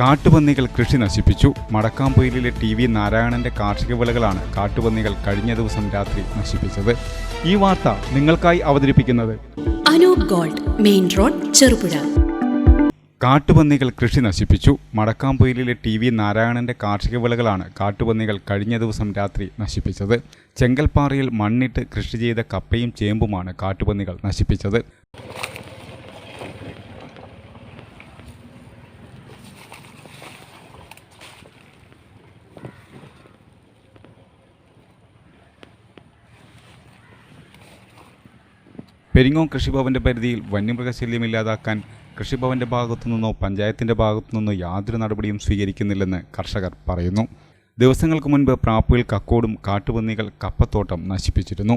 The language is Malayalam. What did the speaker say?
കാട്ടുപന്നികൾ കൃഷി നശിപ്പിച്ചു. മടക്കാമ്പൊയിലിലെ ടി വി നാരായണന്റെ കാർഷിക വിളകളാണ് കാട്ടുപന്നികൾ കഴിഞ്ഞ ദിവസം രാത്രി നശിപ്പിച്ചത്. ഈ വാർത്ത നിങ്ങൾക്കായി അവതരിപ്പിക്കുന്നത്. Anoop gold main road Cherupuzha. കാട്ടുപന്നികൾ കൃഷി നശിപ്പിച്ചു. മടക്കാമ്പൊയിലിലെ ടി വി നാരായണന്റെ കാർഷിക വിളകളാണ് കാട്ടുപന്നികൾ കഴിഞ്ഞ ദിവസം രാത്രി നശിപ്പിച്ചത്. ചെങ്കൽപ്പാറയിൽ മണ്ണിട്ട് കൃഷി ചെയ്ത കപ്പയും ചേമ്പുമാണ് കാട്ടുപന്നികൾ നശിപ്പിച്ചത്. പെരിങ്ങോം കൃഷിഭവന്റെ പരിധിയിൽ വന്യമൃഗശല്യം ഇല്ലാതാക്കാൻ കൃഷിഭവന്റെ ഭാഗത്തുനിന്നോ പഞ്ചായത്തിന്റെ ഭാഗത്തു നിന്നോ യാതൊരു നടപടിയും സ്വീകരിക്കുന്നില്ലെന്ന് കർഷകർ പറയുന്നു. ദിവസങ്ങൾക്ക് മുൻപ് പ്രാപ്പുകൾ കക്കോടും കാട്ടുപന്നികൾ കപ്പത്തോട്ടം നശിപ്പിച്ചിരുന്നു.